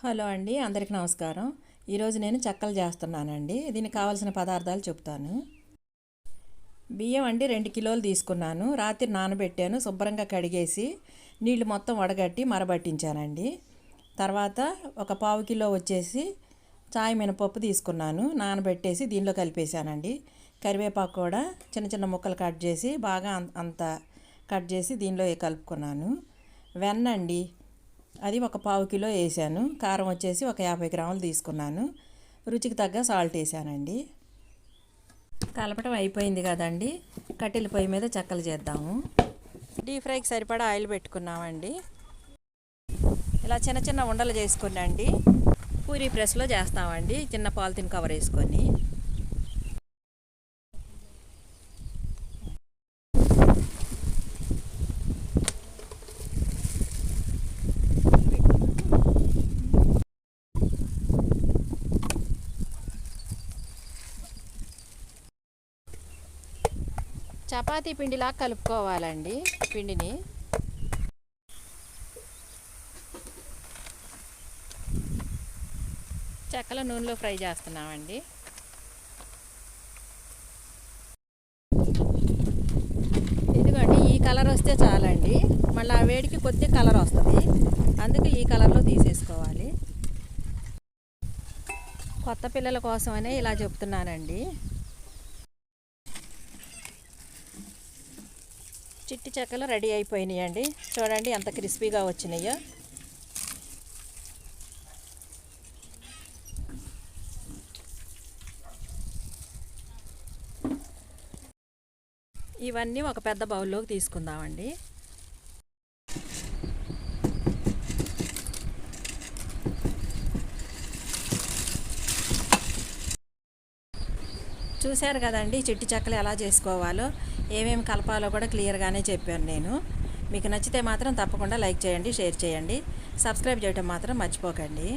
Hello అండి అందరికి నమస్కారం. ఈరోజు నేను చెక్కలు చేస్తున్నానండి. దీనికి కావాల్సిన పదార్థాలు చెప్తాను. బియ్యం అండి రెండు కిలోలు తీసుకున్నాను. రాత్రి నానబెట్టాను శుభ్రంగా కడిగేసి నీళ్ళు మొత్తం వడగట్టి మరబట్టించానండి. తర్వాత ఒక పావు కిలో వచ్చేసి చాయ్ మినపప్పు తీసుకున్నాను. నానబెట్టేసి దీనిలో కలిపేశానండి. కరివేపాకు కూడా చిన్న చిన్న ముక్కలు కట్ చేసి బాగా అంత కట్ చేసి దీనిలో కలుపుకున్నాను. వెన్న అండి అది ఒక పావు కిలో వేసాను. కారం వచ్చేసి ఒక యాభై గ్రాములు తీసుకున్నాను. రుచికి తగ్గ సాల్ట్ వేసానండి. కలపటం అయిపోయింది కదండి. కట్టెల పొయ్యి మీద చెక్కలు చేద్దాము. డీప్ ఫ్రైకి సరిపడా ఆయిల్ పెట్టుకున్నామండి. ఇలా చిన్న చిన్న ఉండలు చేసుకున్నాండి. పూరీ ప్రెస్లో చేస్తామండి. చిన్న పాలిథిన్ కవర్ వేసుకొని. చపాతీ పిండిలా కలుపుకోవాలండి పిండిని. చెక్కల నూనెలో ఫ్రై చేస్తున్నామండి. ఇదిగోండి ఈ కలర్ వస్తే చాలండి. మళ్ళీ ఆ వేడికి కొద్ది కలర్ వస్తుంది. అందుకే ఈ కలర్లో తీసేసుకోవాలి. కొత్త పిల్లల కోసమనే ఇలా చెప్తున్నానండి. చిట్టి చెక్కలు రెడీ అయిపోయినాయండి. చూడండి ఎంత క్రిస్పీగా వచ్చినాయో. ఇవన్నీ ఒక పెద్ద బౌల్లోకి తీసుకుందామండి. చూశారు కదండి చిట్టి చెక్కలు ఎలా చేసుకోవాలో ఏమేమి కలపాలో కూడా క్లియర్గానే చెప్పాను నేను. మీకు నచ్చితే మాత్రం తప్పకుండా లైక్ చేయండి షేర్ చేయండి. సబ్స్క్రైబ్ చేయడం మాత్రం మర్చిపోకండి.